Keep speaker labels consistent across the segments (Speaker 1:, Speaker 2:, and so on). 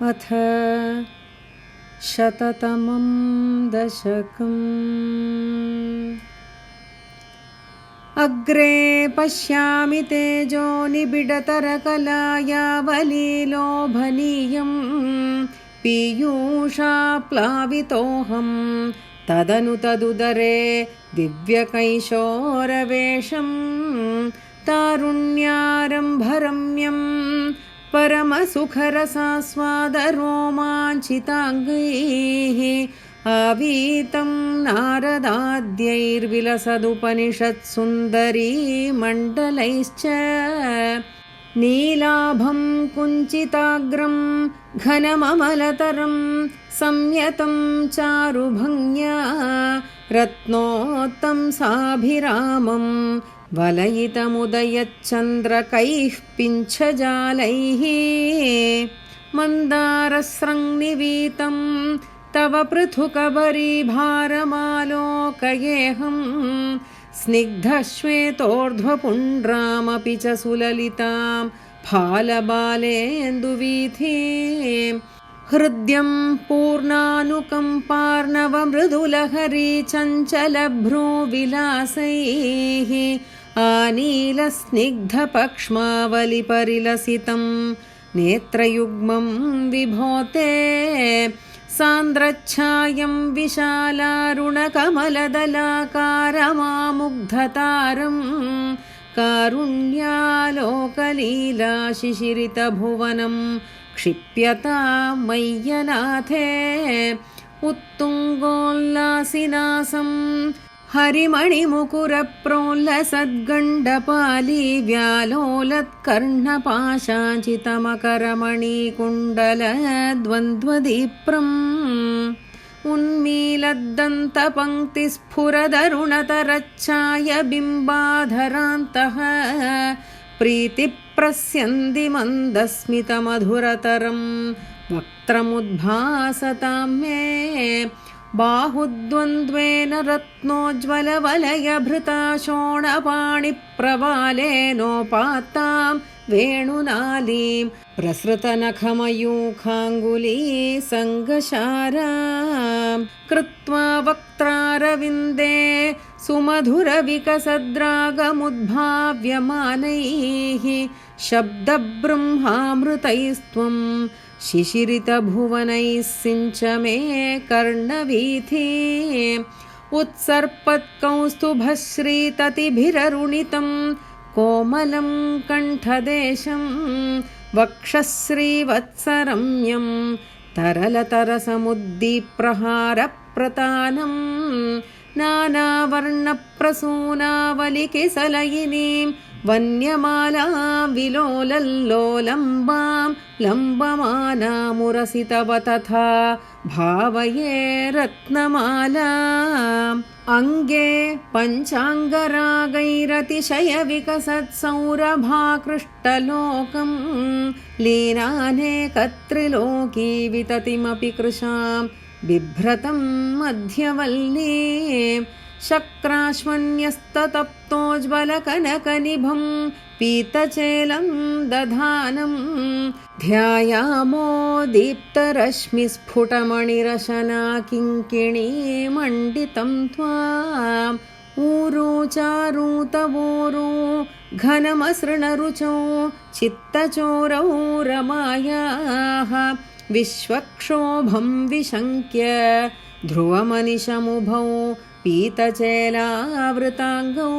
Speaker 1: अथ शततमं दशकम्। अग्रे पश्यामि तेजो निबिडतरकलायावलीलोभनीयम्। पीयूषाप्लावितोऽहं तदनु तदुदरे दिव्यकैशोरवेषम्। तारुण्यारम्भरम्यम् परमसुखरसास्वादरोमाञ्चिताङ्गैः आवीतं नारदाद्यैर्विलसदुपनिषत्सुन्दरीमण्डलैश्च नीलाभं कुञ्चिताग्रं घनममलतरं संयतं चारुभङ्ग्या रत्नोत्तं साभिरामम् वलयितमुदयच्चन्द्रकैः पिञ्छजालैः मन्दारसृङ्निवीतं तव पृथुकबरीभारमालोकयेऽहं स्निग्धश्वेतोर्ध्वपुण्ड्रामपि च सुललितां फालबालेन्दुवीथी। हृद्यं पूर्णानुकम्पार्णवमृदुलहरी चञ्चलभ्रूविलासैः आनीलस्निग्धपक्ष्मावलिपरिलसितं नेत्रयुग्मं विभोते सान्द्रच्छायं विशालारुणकमलदलाकारमामुग्धतारं कारुण्यालोकलीलाशिशिरितभुवनं क्षिप्यता मय्यनाथे उत्तुङ्गोल्लासिनासम् हरिमणिमुकुरप्रोल्लसद्गण्डपाली व्यालोलत्कर्णपाशाञ्चितमकरमणिकुण्डलद्वन्द्वदीप्रम् उन्मीलद्दन्तपङ्क्तिस्फुरदरुणतरच्छायबिम्बाधरान्तः प्रीतिप्रस्यन्दिमन्दस्मितमधुरतरं वक्त्रमुद्भासतां मे बाहुद्वन्द्वेन रत्नोज्ज्वलवलयभृता शोणपाणिप्रवालेनोपात्तां वेणुनालीं प्रसृतनखमयूखाङ्गुली सङ्गशारां कृत्वा वक्त्रारविन्दे सुमधुरविकसद्रागमुद्भाव्यमानैः शब्दब्रह्मामृतैस्त्वम् शिशिरितभुवनैः सिञ्च मे कर्णवीथी उत्सर्पत्कौस्तुभश्रीततिभिररुणितं कोमलं कण्ठदेशं वक्षश्रीवत्सरम्यं तरलतरसमुद्दीप्रहारप्रतानं नानावर्णप्रसूनावलिकिसलयिनीं वन्यमाला विलोलल्लोलम्बां लम्बमानामुरसि तव तथा भावये रत्नमाला। अङ्गे पञ्चाङ्गरागैरतिशयविकसत्सौरभाकृष्टलोकं लीनानेकत्रिलोकी विततिमपि कृशां बिभ्रतं मध्यवल्ली शक्राश्वन्यस्ततप्तोज्ज्वलकनकनिभं पीतचेलं दधानं ध्यायामो दीप्तरश्मिस्फुटमणिरशना किङ्किणीमण्डितं त्वाम्। ऊरो चारूतवोरो घनमसृणरुचौ चित्तचोरौ रमायाः। विश्वक्षोभं विशङ्क्य ध्रुवमनिशमुभौ पीतचेलावृताङ्गौ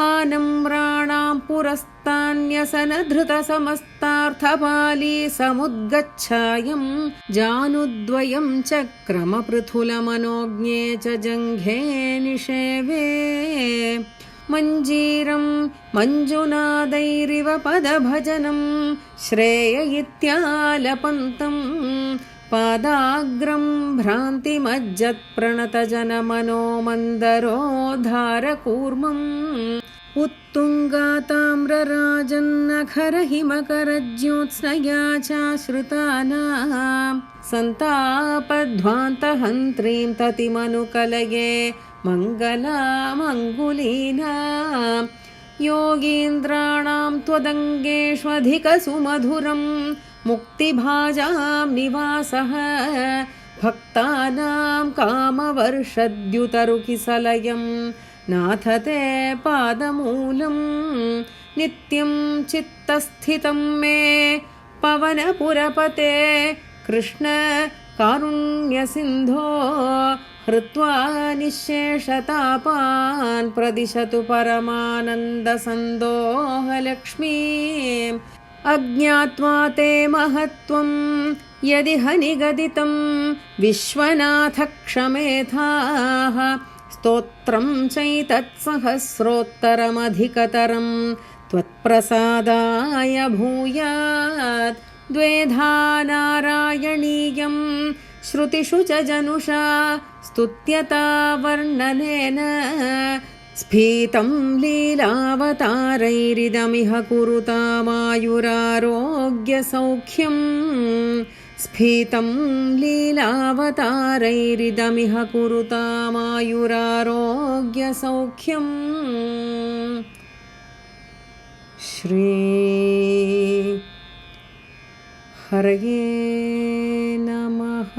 Speaker 1: आनम्राणां पुरस्तान्यसनधृतसमस्तार्थपाली समुद्गच्छायं जानुद्वयं चक्रमपृथुलमनोज्ञे च जङ्घे निषेवे। मञ्जीरं मञ्जुनादैरिव पदभजनं श्रेय इत्यालपन्तम् पादाग्रं भ्रान्तिमज्जत्प्रणतजनमनो मन्दरोद्धारकूर्मम् उत्तुङ्गाताम्रराजन्नखरहिमकरज्योत्स्नया चाश्रितानां सन्तापध्वान्तहन्त्रीं ततिमनुकलये मङ्गलामङ्गुलीनां। योगीन्द्राणां त्वदङ्गेष्वधिकसुमधुरं मुक्तिभाजां निवासः। भक्तानां कामवर्षद्युतरुकिसलयं। नाथ ते पादमूलं नित्यं चित्तस्थितं मे। पवनपुरपते कृष्ण कारुण्यसिन्धो हृत्वा निःशेषतापान् प्रदिशतु परमानन्दसन्दोहलक्ष्मीम्। अज्ञात्वा ते महत्त्वं, यदि हनिगदितं विश्वनाथक्षमेथाः स्तोत्रं चैतत्सहस्रोत्तरमधिकतरं, त्वत्प्रसादाय भूयात्। द्वेधा नारायणीयं श्रुतिषु च जनुषा स्तुत्यता वर्णनेन स्फीतं लीलावतारैरिदमिह कुरुतामायुरारोग्यसौख्यम् स्फीतं लीलावतारैरिदमिह कुरुतामायुरारोग्यसौख्यम् श्री हरये नमः